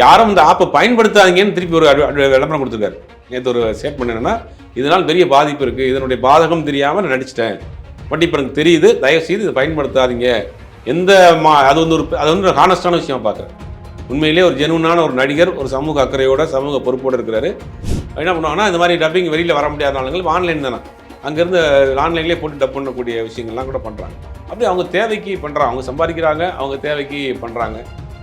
யாரும் இந்த ஆப்பை பயன்படுத்தாதீங்கன்னு திருப்பி ஒரு விளம்பரம் கொடுத்துருக்காரு. நேற்று ஒரு ஸ்டேட்மெண்ட் என்னன்னா இதனால் பெரிய பாதிப்பு இருக்குது இதனுடைய பாதகம் தெரியாமல் நான் நடிச்சிட்டேன். பட் இப்போ எனக்கு தெரியுது தயவுசெய்து இதை பயன்படுத்தாதீங்க. எந்த மா அது வந்து ஒரு அது வந்து ஒரு ஹானஸ்டான விஷயம் பார்க்குறேன் உண்மையிலே ஒரு ஜெனுவனான ஒரு நடிகர் ஒரு சமூக அக்கறையோட சமூக பொறுப்போடு இருக்கிறாரு. என்ன பண்ணுவாங்கன்னா இந்த மாதிரி டப்பிங் வெளியில் வர முடியாத ஆளுங்கள் ஆன்லைன் தானே. அங்கேருந்து ஆன்லைன்லேயே போட்டு டப் பண்ணக்கூடிய விஷயங்கள்லாம் கூட பண்ணுறாங்க அப்படி அவங்க தேவைக்கு பண்ணுறாங்க அவங்க சம்பாதிக்கிறாங்க அவங்க தேவைக்கு பண்ணுறாங்க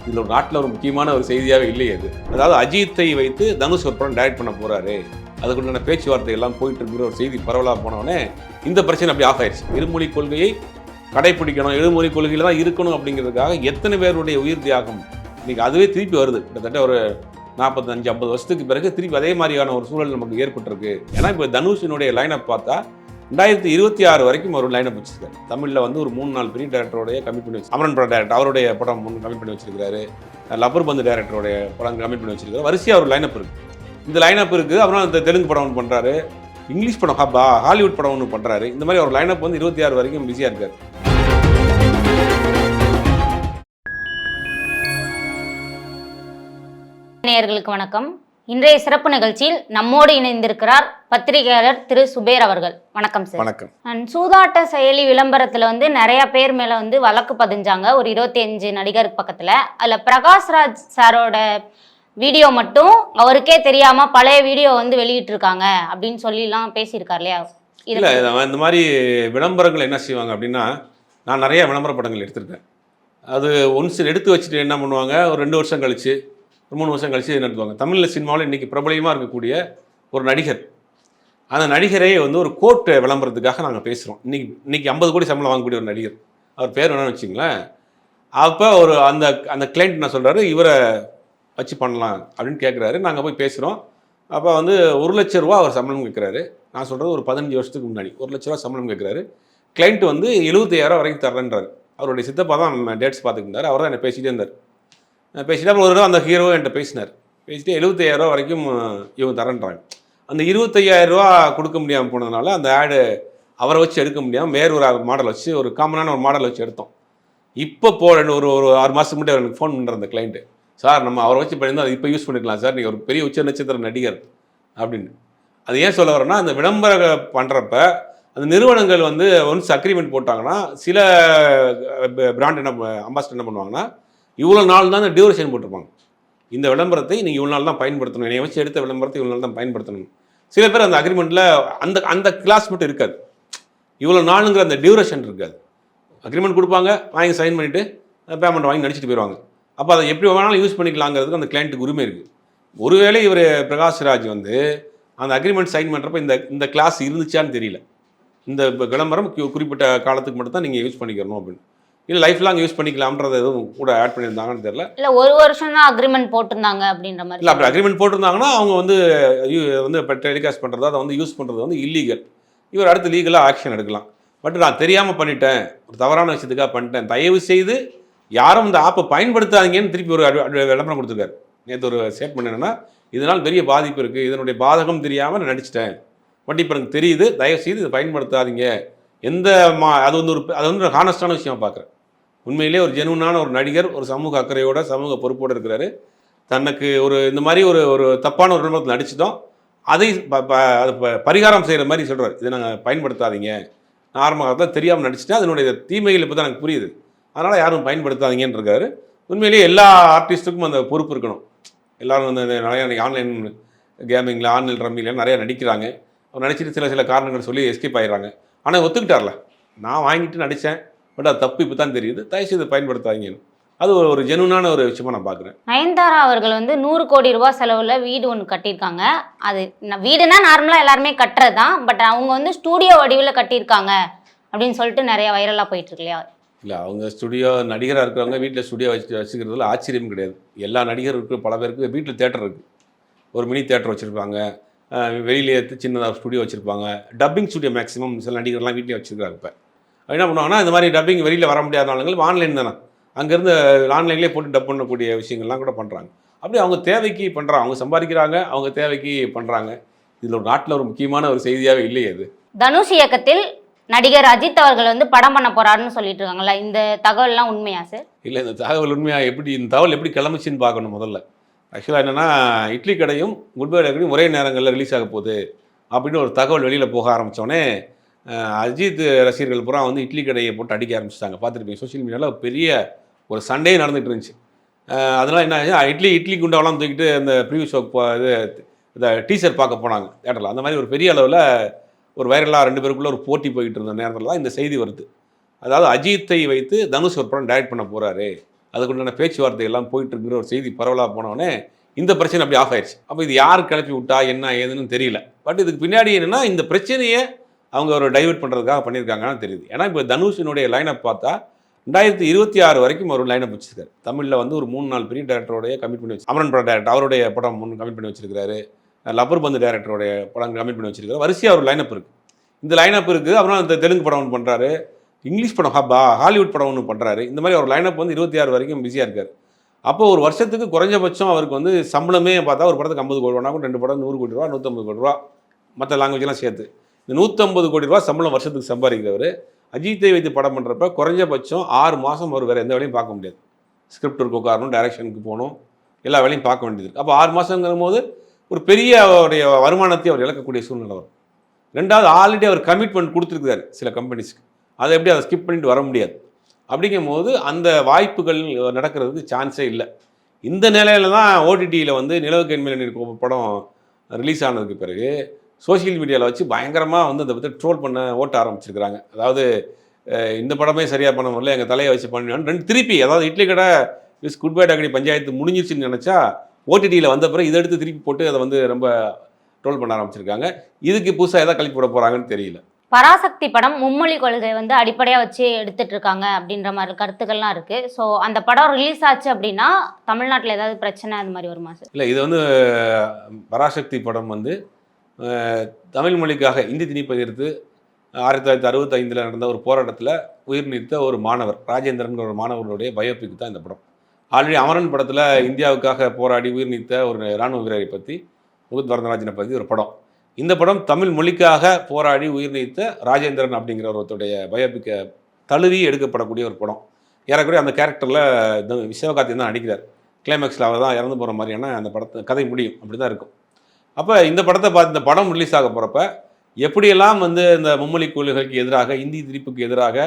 இதில் ஒரு நாட்டில் ஒரு முக்கியமான ஒரு செய்தியாகவே இல்லை அது அதாவது அஜித்தை வைத்து தனுஷ் ஒரு படம் டைரக்ட் பண்ண போகிறாரு அதுக்குண்டான பேச்சுவார்த்தை எல்லாம் போயிட்டு இருக்கிற ஒரு செய்தி பரவலாக போனவொடனே இந்த பிரச்சனை அப்படி ஆஃப் ஆயிடுச்சு. இருமொழி கொள்கையை கடைப்பிடிக்கணும் எழுமொழி கொள்கையில் தான் இருக்கணும் அப்படிங்கிறதுக்காக எத்தனை பேருடைய உயிர் தியாகம் இன்றைக்கி அதுவே திருப்பி வருது. கிட்டத்தட்ட ஒரு நாற்பத்தஞ்சு ஐம்பது வருஷத்துக்கு பிறகு திருப்பி அதே மாதிரியான ஒரு சூழல் நமக்கு ஏற்பட்டிருக்கு. ஏன்னா இப்போ தனுஷினுடைய லைனப் பார்த்தா ரெண்டாயிரத்தி இருபத்தி ஆறு வரைக்கும் ஒரு லைனப் வச்சிருக்காரு தமிழில் வந்து ஒரு மூணு நாலு பெரிய டேரக்டரோடைய கமிட் பண்ணி வச்சு அமரன் படம் டேரக்டர் அவருடைய படம் மூணு கமிட் பண்ணி வச்சிருக்காரு லப்பர் பந்து டேரக்டருடைய படம் கமிட் பண்ணி வச்சிருக்காரு வரிசையாக ஒரு லைனப் இருக்கு. இந்த லைனப் இருக்குது அப்புறம் இந்த தெலுங்கு படம் ஒன்று பண்ணுறாரு இங்கிலீஷ் படம் ஹப்பா ஹாலிவுட் படம் ஒன்று பண்ணுறாரு இந்த மாதிரி ஒரு லைனப் வந்து இருபத்தி ஆறு வரைக்கும் பிஸியாக இருக்காரு. நேயர்களுக்கு வணக்கம். இன்றைய சிறப்பு நிகழ்ச்சியில் நம்மோடு இணைந்திருக்கிறார் பத்திரிகையாளர் திரு சுபேர் அவர்கள். வணக்கம் சார். வணக்கம். சூதாட்ட செயலி விளம்பரத்துல வந்து நிறைய பேர் மேல வந்து வழக்கு பதிஞ்சாங்க. ஒரு இருபத்தி அஞ்சு நடிகர் பக்கத்துல. அதுல பிரகாஷ்ராஜ் சாரோட வீடியோ மட்டும் அவருக்கே தெரியாம பழைய வீடியோ வந்து வெளியிட்டு இருக்காங்க அப்படின்னு சொல்லிலாம் பேசியிருக்காரு இல்லையா? இல்லை இந்த மாதிரி விளம்பரங்கள் என்ன செய்வாங்க அப்படின்னா நான் நிறைய விளம்பர படங்கள் எடுத்திருக்கேன். அது ஒன்ஸ் எடுத்து வச்சுட்டு என்ன பண்ணுவாங்க? ஒரு ரெண்டு வருஷம் கழிச்சு மூணு வருஷம் கழிச்சு நடத்துவாங்க. தமிழில் சினிமாவில் இன்றைக்கி பிரபலமாக இருக்கக்கூடிய ஒரு நடிகர். அந்த நடிகரே வந்து ஒரு கோட் விளம்பரத்துக்காக நாங்கள் பேசுகிறோம் இன்றைக்கி இன்றைக்கி ஐம்பது கோடி சம்பளம் வாங்கக்கூடிய ஒரு நடிகர். அவர் பேர் வேணும்னு வச்சிங்களேன் அப்போ ஒரு அந்த அந்த கிளைண்ட் என்ன சொல்கிறாரு இவரை வச்சு பண்ணலாம் அப்படின்னு கேட்குறாரு நாங்கள் போய் பேசுகிறோம் அப்போ வந்து ஒரு லட்ச ரூபா அவர் சம்பளம் கேட்குறாரு நான் சொல்கிறது ஒரு பதினஞ்சு வருஷத்துக்கு முன்னாடி. ஒரு லட்ச ரூபா சம்பளம் கேட்குறாரு கிளைண்ட் வந்து எழுபத்தாயிரம் வரைக்கும் தரேன்றார் அவருடைய சித்தப்பா தான் டேட்ஸ் பார்த்துக்கிட்டார் அவர் தான் என்னை பேசிகிட்டே இருந்தார். பேசிட்டு அப்புறம் ஒரு தடவை அந்த ஹீரோ என்கிட்ட பேசினார். பேசிட்டு எழுபத்தையாயிரம் ரூபா வரைக்கும் இவன் இவங்க தரேன்றாங்க. அந்த இருபத்தையாயிரம் ரூபா கொடுக்க முடியாமல் போனதுனால அந்த ஆடு அவரை வச்சு எடுக்க முடியாமல் வேறு ஒரு மாடல் வச்சு ஒரு காமனான ஒரு மாடல் வச்சு எடுத்தோம். இப்போ போ ரெண்டு ஒரு ஒரு ஆறு மாதத்துக்கு முன்னாடி எனக்கு ஃபோன் பண்ணுற அந்த கிளைண்ட்டு சார் நம்ம அவரை வச்சு பண்ணியிருந்தோம் அதை இப்போ யூஸ் பண்ணிக்கலாம் சார். நீங்கள் ஒரு பெரிய உச்ச நட்சத்திர நடிகர் அப்படின்னு. அது ஏன் சொல்ல வரேன்னா அந்த விளம்பர பண்ணுறப்ப அந்த நிறுவனங்கள் வந்து ஒன்ஸ் அக்ரிமெண்ட் போட்டாங்கன்னா சில பிராண்ட் என்ன அம்பாசிடர் என்ன பண்ணுவாங்கன்னா இவ்வளோ நாள் தான் அந்த டியூரேஷன் போட்டிருப்பாங்க. இந்த விளம்பரத்தை நீங்கள் இவ்வளோ நாள் தான் பயன்படுத்தணும். என்னை வச்சு எடுத்த விளம்பரத்தை இவ்வளோ நாள் தான் பயன்படுத்தணும். சில பேர் அந்த அக்ரிமெண்ட்டில் அந்த அந்த கிளாஸ் மட்டும் இருக்காது. இவ்வளோ நாளுங்கிற அந்த டியூரேஷன் இருக்காது. அக்ரிமெண்ட் கொடுப்பாங்க வாங்கி சைன் பண்ணிவிட்டு பேமெண்ட் வாங்கி நடிச்சிட்டு போயிடுவாங்க அப்போ அதை எப்படி வேணாலும் யூஸ் பண்ணிக்கலாங்கிறதுக்கு அந்த கிளைண்ட்டுக்கு உரிமை இருக்குது ஒருவேளை இவர் பிரகாஷ்ராஜ் வந்து அந்த அக்ரிமெண்ட் சைன் பண்ணுறப்ப இந்த இந்த கிளாஸ் இருந்துச்சான்னு தெரியல. இந்த விளம்பரம் குறிப்பிட்ட காலத்துக்கு மட்டும் தான் நீங்கள் யூஸ் பண்ணிக்கணும் அப்படின்னு. இல்லை லைஃப் லாங் யூஸ் பண்ணிக்கலாம்ன்றத எதுவும் கூட ஆட் பண்ணியிருந்தாங்கன்னு தெரியல. இல்ல ஒரு வருஷம் தான் அக்ரிமெண்ட் போட்டிருந்தாங்க அப்படின்ற இல்லை மாதிரி அப்படி அக்ரிமெண்ட் போட்டிருந்தாங்கன்னா அவங்க வந்து வந்து இப்போ டெலிகாஸ்ட் பண்ணுறது அதை வந்து யூஸ் பண்ணுறது வந்து இல்லீகல் இவர் அடுத்து லீகலாக ஆக்ஷன் எடுக்கலாம். பட் நான் தெரியாமல் பண்ணிட்டேன். ஒரு தவறான விஷயத்துக்காக பண்ணிட்டேன். தயவு செய்து யாரும் இந்த ஆப்பை பயன்படுத்தாதீங்கன்னு திருப்பி ஒரு விளம்பரம் கொடுத்துருக்காரு. நேற்று ஒரு ஸ்டேட்மெண்ட் என்னன்னா இதனால் பெரிய பாதிப்பு இருக்குது இதனுடைய பாதகம் தெரியாமல் நான் நடிச்சிட்டேன். பட் இப்போ எனக்கு தெரியுது. தயவு செய்து இதை பயன்படுத்தாதீங்க. எந்த மா அது வந்து ஒரு அது வந்து ஒரு ஹானஸ்டான விஷயமா பார்க்குறேன் உண்மையிலே ஒரு ஜெனுவனான ஒரு நடிகர் ஒரு சமூக அக்கறையோட சமூக பொறுப்போடு இருக்கிறாரு. தனக்கு ஒரு இந்த மாதிரி ஒரு ஒரு தப்பான ஒரு விளம்பரத்தில் நடிச்சிட்டோம். அதை அது ப- பரிகாரம் செய்கிற மாதிரி சொல்கிறார் இதை நாங்கள் பயன்படுத்தாதீங்க. நான் ஆரம்ப காலத்தில் தெரியாமல் நடிச்சிட்டேன். அதனுடைய தீமைகள் இப்போ தான் எனக்கு புரியுது. அதனால் யாரும் பயன்படுத்தாதீங்கன்னு இருக்காரு உண்மையிலேயே எல்லா ஆர்டிஸ்ட்டுக்கும் அந்த பொறுப்பு இருக்கணும். எல்லாரும் வந்து நிறையா நிறைய ஆன்லைன் கேமிங்கில் ஆன்லைன் ரம்மியில் நிறையா நடிக்கிறாங்க. அவர் நடிச்சிட்டு சில சில காரணங்கள் சொல்லி எஸ்கேப் ஆகிடுறாங்க ஆனால் ஒத்துக்கிட்டார்ல. நான் வாங்கிட்டு நடித்தேன் பட் அது தப்பு இப்போ தான் தெரியுது. தயவுசெய்து பயன்படுத்தாதீங்கன்னு அது ஒரு ஒரு ஜெனுவனான ஒரு விஷயமா நான் பார்க்குறேன். நயன்தாரா அவர்கள் வந்து நூறு கோடி ரூபாய் செலவுல வீடு ஒன்று கட்டியிருக்காங்க. அது வீடுனா நார்மலாக எல்லாருமே கட்டுறது தான் பட் அவங்க வந்து ஸ்டூடியோ வடிவில் கட்டியிருக்காங்க அப்படின்னு சொல்லிட்டு நிறைய வைரலாக போயிட்டு இருக்கு இல்லையா? இல்லை அவங்க ஸ்டுடியோ நடிகராக இருக்கிறவங்க வீட்டில் ஸ்டுடியோ வச்சு வச்சுக்கிறதுல ஆச்சரியம் கிடையாது. எல்லா நடிகர் இருக்கு பல பேருக்கு வீட்டில் தேட்டர் இருக்குது ஒரு மினி தேட்டர் வச்சுருப்பாங்க. வெளியிலே சின்னதாக ஸ்டுடியோ வச்சுருப்பாங்க. டப்பிங் ஸ்டுடியோ மேக்ஸிமம் சில நடிகர்லாம் வீட்டிலே வச்சுருக்காங்க இப்போ. என்ன பண்ணுவாங்கன்னா இந்த மாதிரி டப்பிங் வெளியில் வர முடியாத ஆளுங்கள் ஆன்லைன் தானே. அங்கேருந்து ஆன்லைன்லேயே போட்டு டப் பண்ணக்கூடிய விஷயங்கள்லாம் கூட பண்ணுறாங்க அப்படி அவங்க தேவைக்கு பண்ணுறாங்க அவங்க சம்பாதிக்கிறாங்க அவங்க தேவைக்கு பண்ணுறாங்க இதில் ஒரு நாட்டில் ஒரு முக்கியமான ஒரு செய்தியாகவே இல்லையே அது. தனுஷ் இயக்கத்தில் நடிகர் அஜித் அவர்கள் வந்து படம் பண்ண போறாருன்னு சொல்லிட்டு இருக்காங்கல்ல இந்த தகவல்லாம் உண்மையா சார் இல்லை இந்த தகவல் உண்மையாக எப்படி இந்த தகவல் எப்படி கிளம்புச்சுன்னு பார்க்கணும் முதல்ல. ஆக்சுவலாக என்னென்னா இட்லி கடையும் குட் பை கடையும் ஒரே நேரங்களில் ரிலீஸ் ஆக போகுது. அப்படின்னு ஒரு தகவல் வெளியில் போக ஆரம்பித்தோடனே அஜித் ரசிகர்கள் பூரா வந்து இட்லி கடையை போட்டு அடிக்க ஆரம்பிச்சிட்டாங்க. பார்த்துருப்பீங்க சோஷியல் மீடியாவில் பெரிய ஒரு சண்டே நடந்துகிட்டு இருந்துச்சு. அதனால் என்ன ஆச்சு? இட்லி இட்லி குண்டாவெல்லாம் தூக்கிட்டு அந்த ப்ரீவியூ ஷோக்கு போ இது இந்த டீசர் பார்க்க போனாங்க தேட்டரில் அந்த மாதிரி ஒரு பெரிய அளவில் ஒரு வைரலாக ரெண்டு பேருக்குள்ளே ஒரு போட்டி போய்கிட்டு இருந்த நேரத்தில் தான் இந்த செய்தி வருது. அதாவது அஜித்தை வைத்து தனுஷ் ஒரு படம் டைரக்ட் பண்ண போகிறாரு அதுக்குண்டான பேச்சுவார்த்தை எல்லாம் போயிட்டு இருக்கிற ஒரு செய்தி பரவலாக போனோடனே இந்த பிரச்சனை அப்படி ஆஃப் ஆயிடுச்சு அப்போ இது யார் கிளப்பி விட்டா என்ன ஏதுன்னு தெரியல. பட் இதுக்கு பின்னாடி என்னென்னா இந்த பிரச்சனையை அவங்க ஒரு டைவெர்ட் பண்ணுறதுக்காக பண்ணியிருக்காங்கன்னு தெரியுது. ஏன்னா இப்போ தனுஷினுடைய லைனப் பார்த்தா ரெண்டாயிரத்தி இருபத்தி ஆறு வரைக்கும் ஒரு லைனப் வச்சிருக்காரு. தமிழில் வந்து ஒரு மூணு நாலு பெரிய டேரக்டரோடைய கமிட் பண்ணி வச்சு அமரன் படம் டேரக்டர் அவருடைய படம் ஒன்று கமிட் பண்ணி வச்சிருக்காரு லப்பர் பந்து டேரக்டருடைய படம் கமிட் பண்ணி வச்சிருக்காரு வரிசையாக ஒரு லைனப் இருக்குது இந்த லைனப் இருக்குது அப்புறம் இந்த தெலுங்கு படம் ஒன்று பண்ணுறாரு இங்கிலீஷ் படம் ஹப்பா ஹாலிவுட் படம் ஒன்று பண்ணுறாரு இந்த மாதிரி ஒரு லைனப் வந்து இருபத்தி ஆறு வரைக்கும் பிஸியாக இருக்கார். அப்போ ஒரு வருஷத்துக்கு குறைஞ்சபட்சம் அவருக்கு வந்து சம்பளமே பார்த்தா ஒரு படத்துக்கு ஐம்பது கோடி ரூபா ரெண்டு படம் நூறு கோடி ரூபா நூற்றம்பது கோடி ரூபா மற்ற லாங்குவேஜ்லாம் சேர்த்து. இந்த நூற்றம்பது கோடி ரூபா சம்பளம் வருஷத்துக்கு சம்பாதிக்கிறவர் அஜித்தை வைத்து படம் பண்ணுறப்ப குறைஞ்சபட்சம் ஆறு மாதம் அவர் வேறு எந்த வேலையும் பார்க்க முடியாது. ஸ்கிரிப்ட் இருக்கு உட்காரணும் டைரக்ஷனுக்கு போகணும் எல்லா வேலையும் பார்க்க வேண்டியது அப்போ ஆறு மாதங்கிற போது ஒரு பெரிய அவருடைய வருமானத்தை அவர் இழக்கக்கூடிய சூழ்நிலை வரும். ரெண்டாவது ஆல்ரெடி அவர் கமிட்மெண்ட் கொடுத்துருக்காரு சில கம்பெனிஸ்க்கு அதை எப்படி அதை ஸ்கிப் பண்ணிட்டு வர முடியாது. அப்படிங்கும் போது அந்த வாய்ப்புகள் நடக்கிறதுக்கு சான்ஸே இல்லை. இந்த நிலையில தான் ஓடிடியில் வந்து நிலவுக்கு என்மேல் படம் ரிலீஸ் ஆனதுக்கு பிறகு சோஷியல் மீடியாவில் வச்சு பயங்கரமாக வந்து அதை பற்றி ட்ரோல் பண்ண ஓட்ட ஆரம்பிச்சிருக்கிறாங்க. அதாவது இந்த படமே சரியாக பண்ண முடியல எங்கள் தலையை வச்சு பண்ணுவேன் ரெண்டு திருப்பி அதாவது இட்லி கடை விஸ் குட் பை டகடி பஞ்சாயத்து முடிஞ்சிருச்சுன்னு நினச்சா ஓடிடியில் வந்த பிறகு இதை எடுத்து திருப்பி போட்டு அதை வந்து ரொம்ப ட்ரோல் பண்ண ஆரம்பிச்சிருக்காங்க. இதுக்கு புதுசாக எதை கழிப்பு போட போகிறாங்கன்னு தெரியல. பராசக்தி படம் மும்மொழி கொள்கை வந்து அடிப்படையாக வச்சு எடுத்துட்டு இருக்காங்க அப்படின்ற மாதிரி கருத்துக்கள்லாம் இருக்கு. ஸோ அந்த படம் ரிலீஸ் ஆச்சு அப்படின்னா தமிழ்நாட்டில் ஏதாவது பிரச்சனை அது மாதிரி வருமா சார் இல்லை இது வந்து பராசக்தி படம் வந்து தமிழ் மொழிக்காக இந்தி திணி எதிர்த்து ஆயிரத்தி தொள்ளாயிரத்தி அறுபத்தைந்தில் நடந்த ஒரு போராட்டத்தில் உயிர் நீத்த ஒரு மாணவர் ராஜேந்திரன் ஒரு மாணவர்களுடைய பயோபிக் தான் இந்த படம். ஆல்ரெடி அமரன் படத்தில் இந்தியாவுக்காக போராடி உயிர் நீத்த ஒரு இராணுவ வீரரை பற்றி முகுத் வரதராஜனை பற்றி ஒரு படம். இந்த படம் தமிழ் மொழிக்காக போராடி உயிர் நீத்த ராஜேந்திரன் அப்படிங்கிற ஒருத்தருடைய பயோபிக்கை தழுவி எடுக்கப்படக்கூடிய ஒரு படம். ஏறக்குறைய அந்த கேரக்டரில் விஸ்வகார்த்தியன் தான் நடிக்கிறார். கிளைமேக்ஸில் அவர் தான் இறந்து போகிற மாதிரியான அந்த படத்தை கதை முடியும். அப்படி தான் இருக்கும். அப்போ இந்த படத்தை பார்த்து இந்த படம் ரிலீஸ் ஆக போகிறப்ப எப்படியெல்லாம் வந்து இந்த மும்மொழி கோயில்களுக்கு எதிராக இந்தி திரிப்புக்கு எதிராக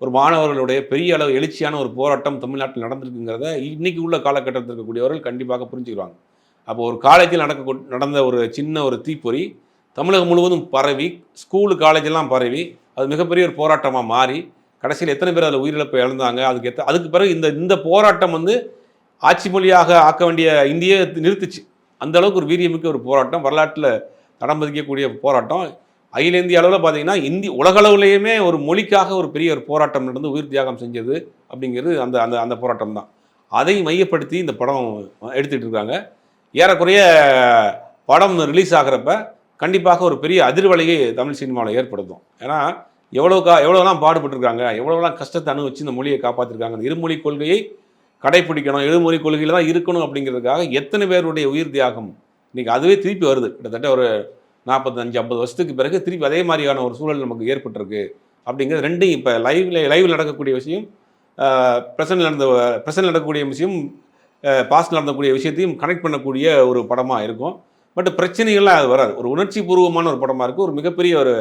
ஒரு மாணவர்களுடைய பெரிய அளவு எழுச்சியான ஒரு போராட்டம் தமிழ்நாட்டில் நடந்திருக்குங்கிறத இன்றைக்கி உள்ள காலகட்டத்தில் இருக்கக்கூடியவர்கள் கண்டிப்பாக புரிஞ்சுக்கிறாங்க அப்போ ஒரு காலேஜில் நடக்க நடந்த ஒரு சின்ன ஒரு தீப்பொறி தமிழகம் முழுவதும் பரவி ஸ்கூலு காலேஜெல்லாம் பரவி அது மிகப்பெரிய ஒரு போராட்டமாக மாறி கடைசியில் எத்தனை பேர் அதில் உயிரிழப்பு இழந்தாங்க அதுக்கு எத்த அதுக்கு பிறகு இந்த இந்த போராட்டம் வந்து ஆட்சி மொழியாக ஆக்க வேண்டிய இந்தியை நிறுத்துச்சு. அந்த அளவுக்கு ஒரு வீரியமிக்க ஒரு போராட்டம். வரலாற்றில் தடம் பதிக்கக்கூடிய போராட்டம். அகில இந்திய அளவில் பார்த்தீங்கன்னா இந்தி உலகளவுலேயுமே ஒரு மொழிக்காக ஒரு பெரிய ஒரு போராட்டம் நடந்து உயிர் தியாகம் செஞ்சது அப்படிங்கிறது அந்த அந்த அந்த போராட்டம் தான். அதை மையப்படுத்தி இந்த படம் எடுத்துகிட்டு இருக்காங்க. ஏறக்குறைய படம் ரிலீஸ் ஆகிறப்ப கண்டிப்பாக ஒரு பெரிய அதிர்வலையை தமிழ் சினிமாவில் ஏற்படுத்தும். ஏன்னா எவ்வளோக்கா எவ்வளோலாம் பாடுபட்டிருக்காங்க எவ்வளோலாம் கஷ்டத்தை அனுபவிச்சு இந்த மொழியை காப்பாற்றிருக்காங்க இருமொழி கொள்கையை கடைபிடிக்கணும் எழுமொழி கொள்கையில் தான் இருக்கணும் அப்படிங்கிறதுக்காக எத்தனை பேருடைய உயிர் தியாகம் இன்றைக்கி அதுவே திருப்பி வருது. கிட்டத்தட்ட ஒரு நாற்பத்தஞ்சு ஐம்பது வருஷத்துக்கு பிறகு திருப்பி அதே மாதிரியான ஒரு சூழல் நமக்கு ஏற்பட்டிருக்கு. அப்படிங்கிறது ரெண்டும் இப்போ லைவ்ல லைவில் நடக்கக்கூடிய விஷயம் பிரசன்ட் நடந்த பிரசன்ட் நடக்கக்கூடிய விஷயம் பாஸ்ட் நடந்தக்கூடிய விஷயத்தையும் கனெக்ட் பண்ணக்கூடிய ஒரு படமாக இருக்கும். பட் பிரச்சனைகள்லாம் அது வராது. ஒரு உணர்ச்சி பூர்வமான ஒரு படமாக இருக்கும். ஒரு மிகப்பெரிய ஒரு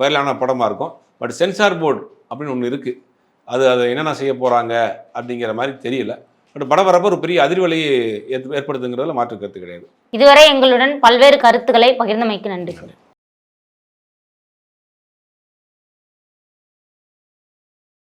வைரலான படமாக இருக்கும். பட் சென்சார் போர்டு அப்படின்னு ஒன்று இருக்குது அது அதை என்னென்ன செய்ய போகிறாங்க அப்படிங்கிற மாதிரி தெரியல. பட் படம் வரப்போ ஒரு பெரிய அதிர்வலையை ஏற்படுத்துங்கிறதுல மாற்று கருத்து கிடையாது. இதுவரை எங்களுடன் பல்வேறு கருத்துக்களை பகிர்ந்தமைக்கு நன்றி.